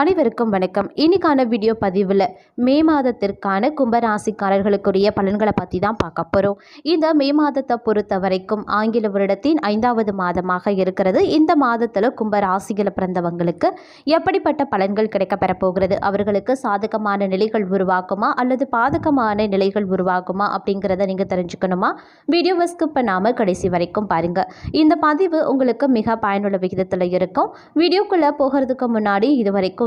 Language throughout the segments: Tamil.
அனைவருக்கும் வணக்கம். இன்னைக்கான வீடியோ பதிவில் மே மாதத்திற்கான கும்பராசிக்காரர்களுக்குரிய பலன்களை பற்றி தான் பார்க்க போகிறோம் இந்த மே மாதத்தை பொறுத்த வரைக்கும் ஆங்கில வருடத்தின் ஐந்தாவது மாதமாக இருக்கிறது. இந்த மாதத்தில் கும்பராசிகளை பிறந்தவங்களுக்கு எப்படிப்பட்ட பலன்கள் கிடைக்க பெறப்போகிறது அவர்களுக்கு சாதகமான நிலைகள் உருவாக்குமா அல்லது பாதகமான நிலைகள் உருவாகுமா? அப்படிங்கிறத நீங்கள் தெரிஞ்சுக்கணுமா? வீடியோவை ஸ்கிப் பண்ணாமல் கடைசி வரைக்கும் பாருங்கள் இந்த பதிவு உங்களுக்கு மிக பயனுள்ள விகிதத்தில் இருக்கும். வீடியோக்குள்ளே போகிறதுக்கு முன்னாடி இது வரைக்கும்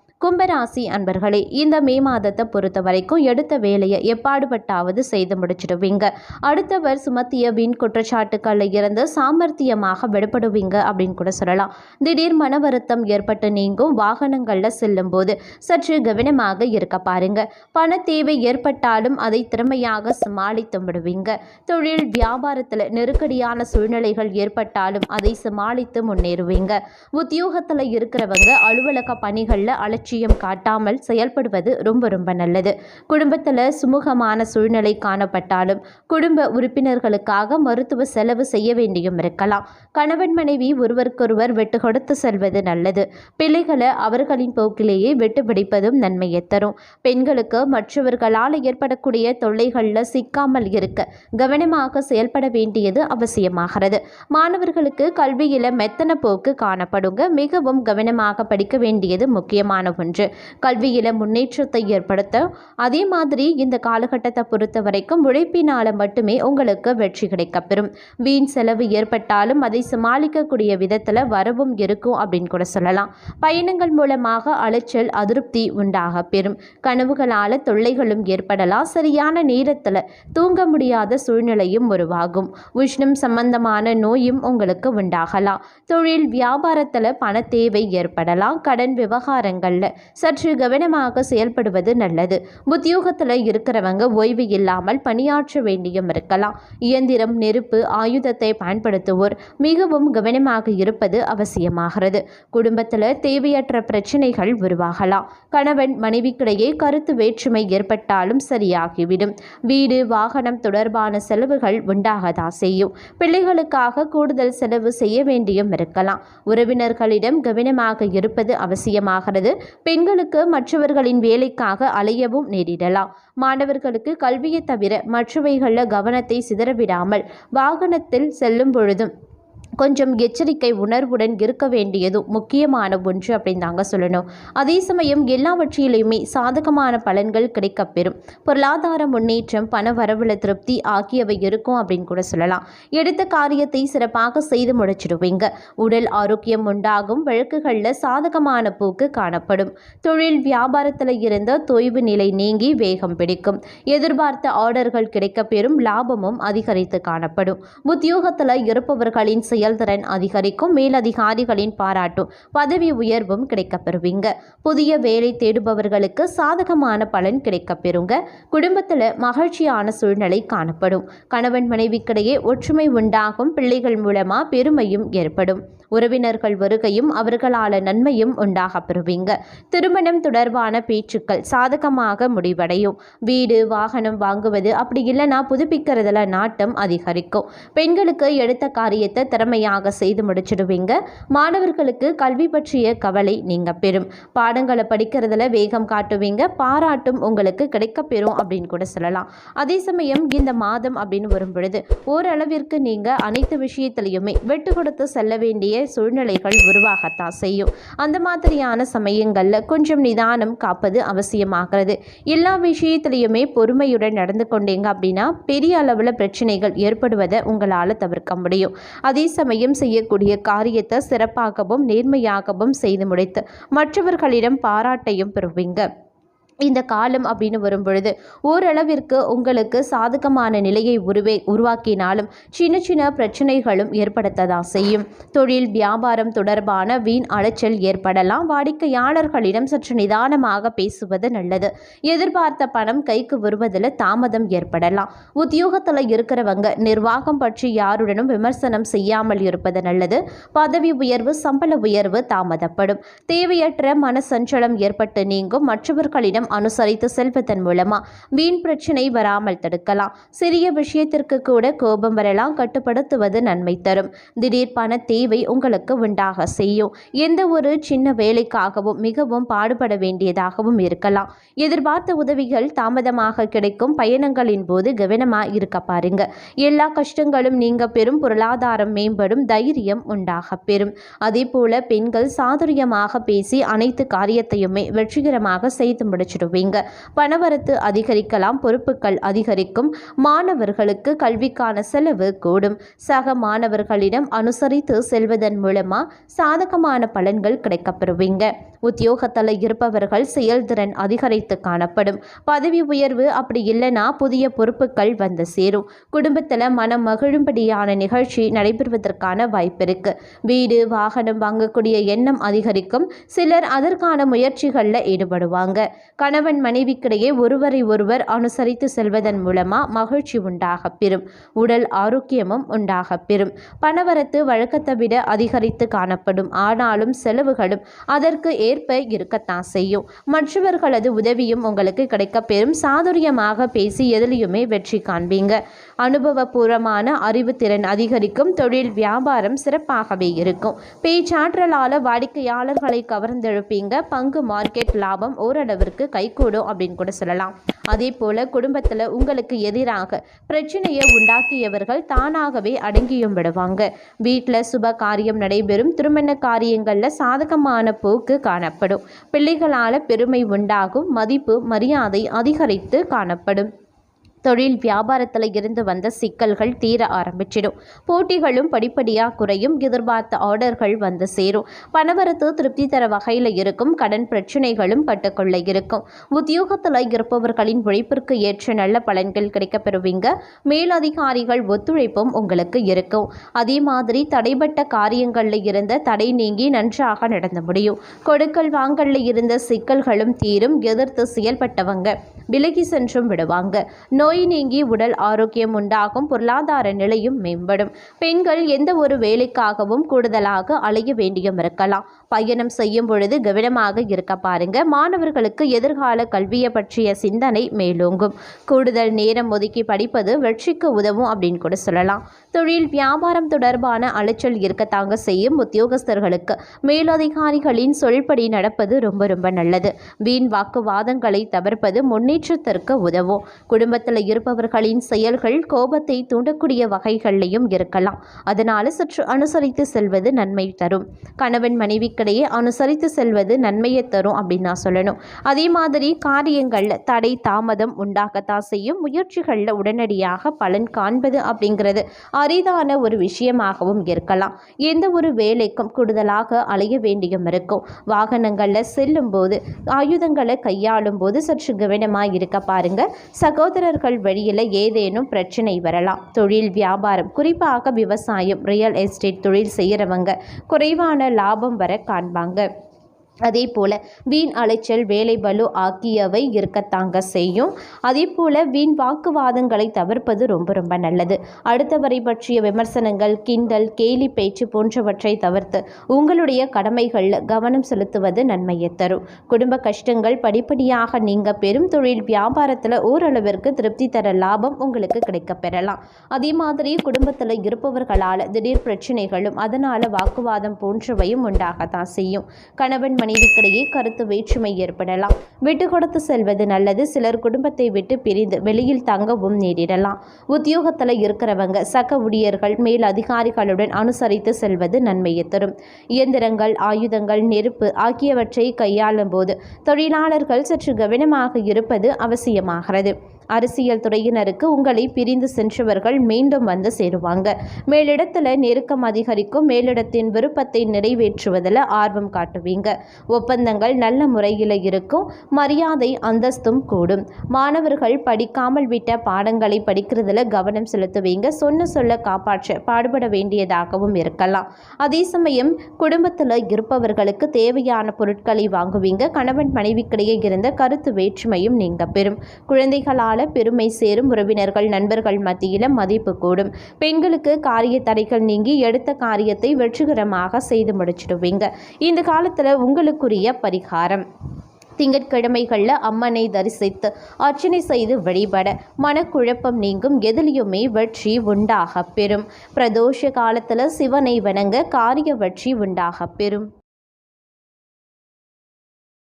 கும்பராசி அன்பர்களே இந்த மே மாதத்தை பொறுத்த வரைக்கும் எடுத்த வேலையை எப்பாடுபட்டாவது செய்து முடிச்சிடுவீங்க. அடுத்தவர் சுமத்திய வீண் குற்றச்சாட்டுக்களில் இருந்து சாமர்த்தியமாக விடுபடுவீங்க அப்படின்னு கூட சொல்லலாம். திடீர் மன வருத்தம் ஏற்பட்டு நீங்கும் வாகனங்களில் செல்லும்போது சற்று கவனமாக இருக்க பாருங்க. பண தேவை ஏற்பட்டாலும் அதை திறமையாக சமாளித்து விடுவீங்க. தொழில் வியாபாரத்தில் நெருக்கடியான சூழ்நிலைகள் ஏற்பட்டாலும் அதை சமாளித்து முன்னேறுவீங்க. உத்தியோகத்தில் இருக்கிறவங்க அலுவலக பணிகளில் அலட்சியம் காட்டாமல் செயல்படுவது ரொம்ப ரொம்ப நல்லது. குடும்பத்தில் சுமூகமான சூழ்நிலை காணப்பட்டாலும் குடும்ப உறுப்பினர்களுக்காக மருத்துவ செலவு செய்ய வேண்டியும் இருக்கலாம். கணவன் மனைவி ஒருவருக்கொருவர் விட்டு கொடுத்து செல்வது நல்லது. பிள்ளைகளை அவர்களின் போக்கிலேயே விட்டு பிடிப்பதும் நன்மையை தரும். பெண்களுக்கு மற்றவர்களால் ஏற்படக்கூடிய தொல்லைகளில் சிக்காமல் இருக்க கவனமாக செயல்பட வேண்டியது அவசியமாகிறது. மாணவர்களுக்கு கல்வியில் மெத்தன போக்கு காணப்படுங்க. மிகவும் கவனமாக படிக்க வேண்டியது முக்கியமான ஒன்று. கல்வியில் முன்னேற்றத்தை ஏற்படுத்த அதே மாதிரி இந்த காலகட்டத்தை பொறுத்த வரைக்கும் உழைப்பினால் மட்டுமே உங்களுக்கு வெற்றி கிடைக்கப்பெறும் வீண் செலவு ஏற்பட்டாலும் அதை சமாளிக்கக்கூடிய விதத்தில் வரவும் இருக்கும் அப்படின்னு கூட சொல்லலாம். பயணங்கள் மூலமாக அலைச்சல் அதிருப்தி உண்டாக பெறும். கனவுகளால் தொல்லைகளும் ஏற்படலாம். சரியான நேரத்தில் தூங்க முடியாத சூழ்நிலையும் உருவாகும். உஷ்ணம் சம்பந்தமான நோயும் உங்களுக்கு உண்டாகலாம். தொழில் வியாபாரத்தில் பண தேவை ஏற்படலாம். கடன் விவகாரங்களில் சற்று கவனமாக செயல்படுவது நல்லது. உத்தியோகத்தில் இருக்கிறவங்க ஓய்வு இல்லாமல் பணியாற்ற வேண்டியும் இருக்கலாம். இயந்திரம் நெருப்பு ஆயுதத்தை பயன்படுத்துவோர் மிகவும் கவனமாக இருப்பது அவசியமாகிறது. குடும்பத்தில் தேவையற்ற பிரச்சனைகள் உருவாகலாம். கணவன் மனைவிக்கிடையே கருத்து வேற்றுமை ஏற்பட்டாலும் சரியாகிவிடும். வீடு வாகனம் தொடர்பான செலவுகள் உண்டாகதான் செய்யும். பிள்ளைகளுக்காக கூடுதல் செலவு செய்ய வேண்டியும் இருக்கலாம். உறவினர்களிடம் கவனமாக இருப்பது அவசியமாகிறது. பெண்களுக்கு மற்றவர்களின் வேலைக்காக அலையவும் நேரிடலாம். மாணவர்களுக்கு கல்வியை தவிர மற்றவைகளில் கவனத்தை சிதறவிடாமல் வாகனத்தில் செல்லும் பொழுதும் கொஞ்சம் எச்சரிக்கை உணர்வுடன் இருக்க வேண்டியதும் முக்கியமான ஒன்று அப்படின்னு தாங்க சொல்லணும். அதே சமயம் எல்லாவற்றிலையுமே சாதகமான பலன்கள் கிடைக்கப்பெறும். பொருளாதார முன்னேற்றம் பண வரவுல திருப்தி ஆகியவை இருக்கும் அப்படின்னு கூட சொல்லலாம். எடுத்த காரியத்தை சிறப்பாக செய்து முடிச்சிடுவீங்க. உடல் ஆரோக்கியம் உண்டாகும் வழக்குகளில் சாதகமான போக்கு காணப்படும். தொழில் வியாபாரத்தில் இருந்த தொய்வு நிலை நீங்கி வேகம் பிடிக்கும். எதிர்பார்த்த ஆர்டர்கள் கிடைக்கப்பெறும் லாபமும் அதிகரித்து காணப்படும். உத்தியோகத்தில் இருப்பவர்களின் செயல்திறன் அதிகரிக்கும் மேலதிகாரிகளின் பாராட்டும் பதவி உயர்வும் கிடைக்கப்பெறுவீங்க. புதிய வேலை தேடுபவர்களுக்கு சாதகமான பலன் கிடைக்கப்பெறுங்க. குடும்பத்தில் மகிழ்ச்சியான சூழ்நிலை காணப்படும். கணவன் மனைவிக்கிடையே ஒற்றுமை உண்டாகும் பிள்ளைகள் மூலமா பெருமையும் ஏற்படும். உறவினர்கள் வருகையும் அவர்களால் நன்மையும் உண்டாக பெறுவீங்க திருமணம் தொடர்பான பேச்சுக்கள் சாதகமாக முடிவடையும். வீடு வாகனம் வாங்குவது அப்படி இல்லைன்னா புதுப்பிக்கிறதுல நாட்டம் அதிகரிக்கும். பெண்களுக்கு எடுத்த காரியத்தை திறமை திறமையாக செய்து முடிச்சிடுவீங்க. மாணவர்களுக்கு கல்வி பற்றிய கவலை நீங்க பெறும். பாடங்களை படிக்கிறதுல வேகம் காட்டுவீங்க. பாராட்டும் உங்களுக்கு கிடைக்கப்பெறும் அப்படின்னு கூட சொல்லலாம். அதே சமயம் இந்த மாதம் அப்படின்னு வரும் பொழுது ஓரளவிற்கு நீங்க அனைத்து விஷயத்திலையுமே விட்டு கொடுத்து செல்ல வேண்டிய சூழ்நிலைகள் உருவாகத்தான் செய்யும். அந்த மாதிரியான சமயங்களில் கொஞ்சம் நிதானம் காப்பது அவசியமாகிறது. எல்லா விஷயத்திலையுமே பொறுமையுடன் நடந்து கொண்டீங்க அப்படின்னா பெரிய அளவில் பிரச்சனைகள் ஏற்படுவதை உங்களால் தவிர்க்க முடியும். அதே சமயம் செய்யக்கூடிய காரியத்தை சிறப்பாகவும் நேர்மையாகவும் செய்து முடித்து மற்றவர்களிடம் பாராட்டையும் பெறுவீங்க. இந்த காலம் அப்படின்னு வரும்பொழுது ஓரளவிற்கு உங்களுக்கு சாதகமான நிலையை உருவே உருவாக்கினாலும் சின்ன சின்ன பிரச்சனைகளும் ஏற்படுத்ததான் செய்யும். தொழில் வியாபாரம் தொடர்பான வீண் அலைச்சல் ஏற்படலாம். வாடிக்கையாளர்களிடம் சற்று நிதானமாக பேசுவது நல்லது. எதிர்பார்த்த பணம் கைக்கு வருவதில் தாமதம் ஏற்படலாம். உத்தியோகத்தில் இருக்கிறவங்க நிர்வாகம் பற்றி யாருடனும் விமர்சனம் செய்யாமல் இருப்பது நல்லது. பதவி உயர்வு சம்பள உயர்வு தாமதப்படும். தேவையற்ற மன சஞ்சலம் ஏற்பட்டு நீங்கும். மற்றவர்களிடம் அனுசரித்து செல்வதன் மூலமா வீண் பிரச்சனை வராமல் தடுக்கலாம். சிறிய விஷயத்திற்கு கூட கோபம் வரலாம் கட்டுப்படுத்துவது நன்மை தரும். திடீர் பண தேவை உங்களுக்கு உண்டாக செய்யும். எந்த ஒரு சின்ன வேலைக்காகவும் மிகவும் பாடுபட வேண்டியதாகவும் இருக்கலாம். எதிர்பார்த்த உதவிகள் தாமதமாக கிடைக்கும். பயணங்களின் போது கவனமா இருக்க பாருங்க. எல்லா கஷ்டங்களும் நீங்க பெறும் பொருளாதாரம் மேம்படும் தைரியம் உண்டாக பெறும். அதே போல பெண்கள் சாதுரியமாக பேசி அனைத்து காரியத்தையுமே வெற்றிகரமாக செய்து முடிச்சிடுவீங்க பணவரத்து அதிகரிக்கலாம் பொறுப்புகள் அதிகரிக்கும் மாணவர்களுக்கு கல்விக்கான செலவு கூடும். சக மாணவர்களிடம் அனுசரித்து செல்வதன் மூலமா சாதகமான பலன்கள் கிடைக்கப்பெறுவீங்க. உத்தியோகத்தில் இருப்பவர்கள் செயல்திறன் அதிகரித்து காணப்படும். பதவி உயர்வு அப்படி இல்லைன்னா புதிய பொறுப்புகள் வந்து சேரும். குடும்பத்தில் மனம் மகிழும்படியான நிகழ்ச்சி நடைபெறுவதற்கான வாய்ப்பு இருக்கு. வீடு வாகனம் வாங்கக்கூடிய எண்ணம் அதிகரிக்கும். சிலர் அதற்கான முயற்சிகளில் ஈடுபடுவாங்க. கணவன் மனைவிக்கிடையே ஒருவரை ஒருவர் அனுசரித்து செல்வதன் மூலமா மகிழ்ச்சி உண்டாக பெறும். உடல் ஆரோக்கியமும் உண்டாக பெறும். பணவரத்து வழக்கத்தை விட அதிகரித்து காணப்படும். ஆனாலும் செலவுகளும் அதற்கு ஏற்ப இருக்கத்தான் செய்யும். மற்றவர்களது உதவியும் உங்களுக்கு கிடைக்கப்பெறும் சாதுரியமாக பேசி எதிலையுமே வெற்றி காண்பீங்க. அனுபவபூர்வமான அறிவு திறன் அதிகரிக்கும். தொழில் வியாபாரம் சிறப்பாகவே இருக்கும். பேச்சாற்றலால் வாடிக்கையாளர்களை கவர்ந்தெழுப்பீங்க. பங்கு மார்க்கெட் லாபம் ஓரளவிற்கு கைகூடும் அப்படின்னு கூட சொல்லலாம். அதே போல குடும்பத்தில் உங்களுக்கு எதிராக பிரச்சனையை உண்டாக்கியவர்கள் தானாகவே அடங்கியும் விடுவாங்க. வீட்டில் சுப காரியம் நடைபெறும். திருமண காரியங்களில் சாதகமான போக்கு காண காணப்படும். பிள்ளைகளால் பெருமை உண்டாகும். மதிப்பு மரியாதை அதிகரித்து காணப்படும். தொழில் வியாபாரத்தில் இருந்து வந்த சிக்கல்கள் தீர ஆரம்பிச்சிடும். போட்டிகளும் படிப்படியாக குறையும். எதிர்பார்த்த ஆர்டர்கள் வந்து சேரும். பணவரத்து திருப்தி தர வகையில் இருக்கும். கடன் பிரச்சனைகளும் கட்டுக்குள்ள இருக்கும். உத்தியோகத்தில் இருப்பவர்களின் உழைப்பிற்கு ஏற்ற நல்ல பலன்கள் கிடைக்கப்பெறுவீங்க. மேலதிகாரிகள் ஒத்துழைப்பும் உங்களுக்கு இருக்கும். அதே மாதிரி தடைபட்ட காரியங்களில் இருந்த தடை நீங்கி நன்றாக நடந்து முடியும். கொடுக்கல் வாங்கல்ல இருந்த சிக்கல்களும் தீரும். எதிர்த்து செயல்பட்டவங்க விலகி சென்றும் விடுவாங்க. நோய் நீங்கி உடல் ஆரோக்கியம் உண்டாகும் பொருளாதார நிலையும் மேம்படும். பெண்கள் எந்த ஒரு வேலைக்காகவும் கூடுதலாக அலைய வேண்டியும் இருக்கலாம். பயணம் செய்யும் பொழுது கவனமாக இருக்க பாருங்க. மாணவர்களுக்கு எதிர்கால கல்வியை பற்றிய சிந்தனை மேலோங்கும். கூடுதல் நேரம் ஒதுக்கி படிப்பது வெற்றிக்கு உதவும் அப்படின்னு கூட சொல்லலாம். தொழில் வியாபாரம் தொடர்பான அலைச்சல் இருக்கத்தாங்க செய்யும் உத்தியோகஸ்தர்களுக்கு. மேலதிகாரிகளின் சொல்படி நடப்பது ரொம்ப ரொம்ப நல்லது. வீண் வாக்குவாதங்களை தவிர்ப்பது முன்னேற்றத்திற்கு உதவும். குடும்பத்தில் இருப்பவர்களின் செயல்கள் கோபத்தை தூண்டக்கூடிய வகைகளிலையும் இருக்கலாம். அதனால சற்று அனுசரித்து செல்வது நன்மை தரும். கணவன் மனைவிக்கிடையே அனுசரித்து செல்வது நன்மையை தரும் அப்படின்னு நான் சொல்லணும். அதே மாதிரி காரியங்களில் தடை தாமதம் உண்டாகத்தான் செய்யும். முயற்சிகளில் உடனடியாக பலன் காண்பது அப்படிங்கிறது அரிதான ஒரு விஷயமாகவும் இருக்கலாம். எந்த ஒரு வேலைக்கும் கூடுதலாக அலைய வேண்டியும் இருக்கும். வாகனங்களில் செல்லும் போது ஆயுதங்களை கையாளும் போது சற்று கவனமாக இருக்க பாருங்கள் சகோதரர்கள் வழியில் ஏதேனும் பிரச்சனை வரலாம். தொழில் வியாபாரம் குறிப்பாக விவசாயம் ரியல் எஸ்டேட் தொழில் செய்கிறவங்க குறைவான லாபம் வர காண்பாங்க. அதே போல் வீண் அலைச்சல் வேலை பலு ஆகியவை இருக்கத்தாங்க செய்யும். அதே போல் வீண் வாக்குவாதங்களை தவிர்ப்பது ரொம்ப ரொம்ப நல்லது. அடுத்தவரை பற்றிய விமர்சனங்கள் கிண்டல் கேலி பேச்சு போன்றவற்றை தவிர்த்து உங்களுடைய கடமைகளில் கவனம் செலுத்துவது நன்மையை தரும். குடும்ப கஷ்டங்கள் படிப்படியாக நீங்கள் பெரும் தொழில் வியாபாரத்தில் ஓரளவிற்கு திருப்தி தர லாபம் உங்களுக்கு கிடைக்க பெறலாம். அதே மாதிரி குடும்பத்தில் இருப்பவர்களால் திடீர் பிரச்சனைகளும் அதனால் வாக்குவாதம் போன்றவையும் உண்டாகத்தான் செய்யும். கணவன் மனைவிக்கிடையே கருத்து வேற்றுமை ஏற்படலாம். விட்டு கொடுத்து செல்வது நல்லது. சிலர் குடும்பத்தை விட்டு பிரிந்து வெளியில் தங்கவும் நேரிடலாம். உத்தியோகத்தில் இருக்கிறவங்க சக ஊழியர்கள் மேல் அதிகாரிகளுடன் அனுசரித்து செல்வது நன்மையை தரும். இயந்திரங்கள் ஆயுதங்கள் நெருப்பு ஆகியவற்றை கையாளும் போது தொழிலாளர்கள் சற்று கவனமாக இருப்பது அவசியமாகிறது. அரசியல் துறையினருக்கு உங்களை பிரிந்து சென்றவர்கள் மீண்டும் வந்து சேருவாங்க. மேலிடத்தில் நெருக்கம் அதிகரிக்கும் மேலிடத்தின் விருப்பத்தை நிறைவேற்றுவதில் ஆர்வம் காட்டுவீங்க. ஒப்பந்தங்கள் நல்ல முறையில் இருக்கும் மரியாதை அந்தஸ்தும் கூடும். மாணவர்கள் படிக்காமல் விட்ட பாடங்களை படிக்கிறதுல கவனம் செலுத்துவீங்க. சொன்ன சொல்ல காப்பாற்ற பாடுபட வேண்டியதாகவும் இருக்கலாம். அதே சமயம் குடும்பத்தில் இருப்பவர்களுக்கு தேவையான பொருட்களை வாங்குவீங்க. கணவன் மனைவிக்கிடையே இருந்த கருத்து வேற்றுமையும் நீங்க பெறும். குழந்தைகளால் பல பெருமை சேரும் உறவினர்கள் நண்பர்கள் மத்தியில மதிப்பு கூடும். பெண்களுக்கு காரிய தடைகள் நீங்கி எடுத்த காரியத்தை வெற்றிகரமாக செய்து முடிச்சிடுவீங்க. இந்த காலத்தில் உங்களுக்குரிய பரிகாரம். திங்கட்கிழமைகளில் அம்மனை தரிசித்து அர்ச்சனை செய்து வழிபட மனக்குழப்பம் நீங்கும் எதிலையுமே வெற்றி உண்டாக பெறும். பிரதோஷ காலத்தில் சிவனை வணங்க காரிய வெற்றி உண்டாக பெறும்.